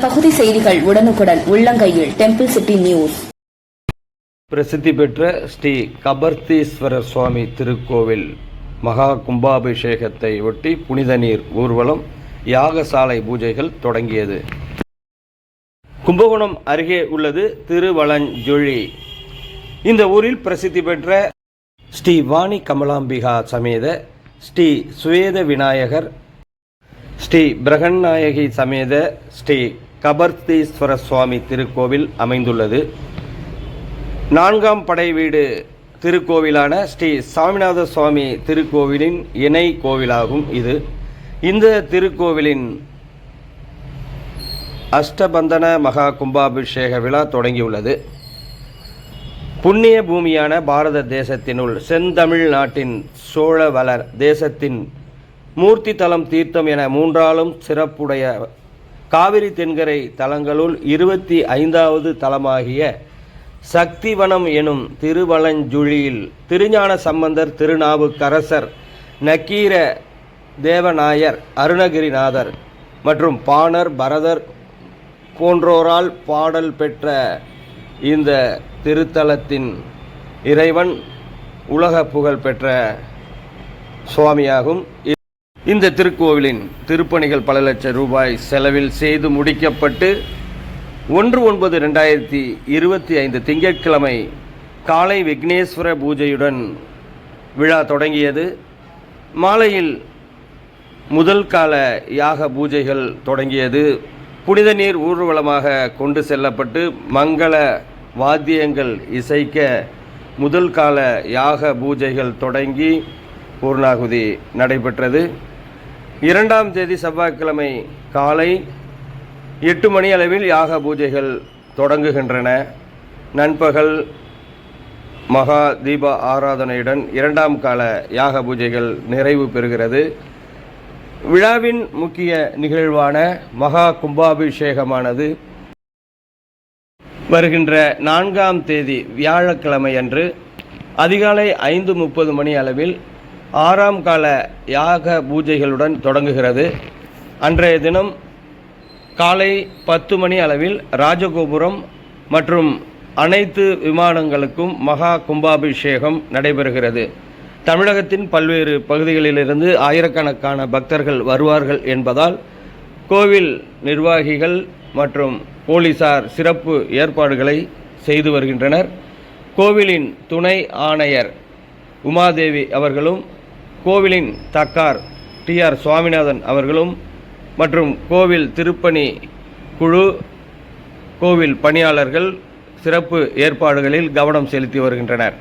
பகுதி செய்திகள் உடனுக்குடன் உள்ளங்கையில் டெம்பிள் சிட்டி நியூஸ் பிரசித்தி பெற்ற ஸ்ரீ கபர்த்தீஸ்வரர் சுவாமி திருக்கோவில் மகா கும்பாபிஷேகத்தை ஒட்டி புனித நீர் ஊர்வலம் யாகசாலை பூஜைகள் தொடங்கியது. கும்பகோணம் அருகே உள்ளது திருவலஞ்சொழி. இந்த ஊரில் பிரசித்தி பெற்ற ஸ்ரீ வாணி கமலாம்பிகா சமேத ஸ்ரீ சுவேத விநாயகர் ஸ்ரீ பிரகன்நாயகி சமேத ஸ்ரீ கபர்த்தீஸ்வர சுவாமி திருக்கோவில் அமைந்துள்ளது. நான்காம் படை வீடு திருக்கோவிலான ஸ்ரீ சாமிநாத சுவாமி திருக்கோவிலின் இணை கோவிலாகும் இது. இந்த திருக்கோவிலின் அஷ்டபந்தன மகா கும்பாபிஷேக விழா தொடங்கியுள்ளது. புண்ணிய பூமியான பாரத தேசத்தினுள் செந்தமிழ் நாட்டின் சோழவளர் தேசத்தின் மூர்த்தி தலம் தீர்த்தம் என மூன்றாலும் சிறப்புடைய காவிரி தென்கரை தலங்களுள் இருபத்தி ஐந்தாவது தலமாகிய சக்திவனம் எனும் திருவலஞ்சுழியில் திருஞான சம்பந்தர் திருநாவுக்கரசர் நக்கீர தேவநாயர் அருணகிரிநாதர் மற்றும் பாணர் பரதர் போன்றோரால் பாடல் பெற்ற இந்த திருத்தலத்தின் இறைவன் உலக புகழ் பெற்ற சுவாமியாகும். இந்த திருக்கோவிலின் திருப்பணிகள் பல லட்சம் ரூபாய் செலவில் செய்து முடிக்கப்பட்டு ஒன்று ஒன்பது ரெண்டாயிரத்தி இருபத்தி ஐந்து திங்கட்கிழமை காலை விக்னேஸ்வர பூஜையுடன் விழா தொடங்கியது. மாலையில் முதல் கால யாக பூஜைகள் தொடங்கியது. புனித நீர் ஊர்வலமாக கொண்டு செல்லப்பட்டு மங்கள வாத்தியங்கள் இசைக்க முதல் கால யாக பூஜைகள் தொடங்கி பூர்ணாகுதி நடைபெற்றது. இரண்டாம் தேதி செவ்வாய்க்கிழமை காலை எட்டு மணி அளவில் யாக பூஜைகள் தொடங்குகின்றன. நண்பகல் மகா தீப ஆராதனையுடன் இரண்டாம் கால யாக பூஜைகள் நிறைவு பெறுகிறது. விழாவின் முக்கிய நிகழ்வான மகா கும்பாபிஷேகமானது வருகின்ற நான்காம் தேதி வியாழக்கிழமை அன்று அதிகாலை ஐந்து முப்பது மணி அளவில் ஆறாம் கால யாக பூஜைகளுடன் தொடங்குகிறது. அன்றைய தினம் காலை பத்து மணி அளவில் ராஜகோபுரம் மற்றும் அனைத்து விமானங்களுக்கும் மகா கும்பாபிஷேகம் நடைபெறுகிறது. தமிழகத்தின் பல்வேறு பகுதிகளிலிருந்து ஆயிரக்கணக்கான பக்தர்கள் வருவார்கள் என்பதால் கோவில் நிர்வாகிகள் மற்றும் போலீசார் சிறப்பு ஏற்பாடுகளை செய்து வருகின்றனர். கோவிலின் துணை ஆணையர் உமாதேவி அவர்களும் கோவிலின் தக்கார் டி ஆர் சுவாமிநாதன் அவர்களும் மற்றும் கோவில் திருப்பணி குழு கோவில் பணியாளர்கள் சிறப்பு ஏற்பாடுகளில் கவனம் செலுத்தி வருகின்றனர்.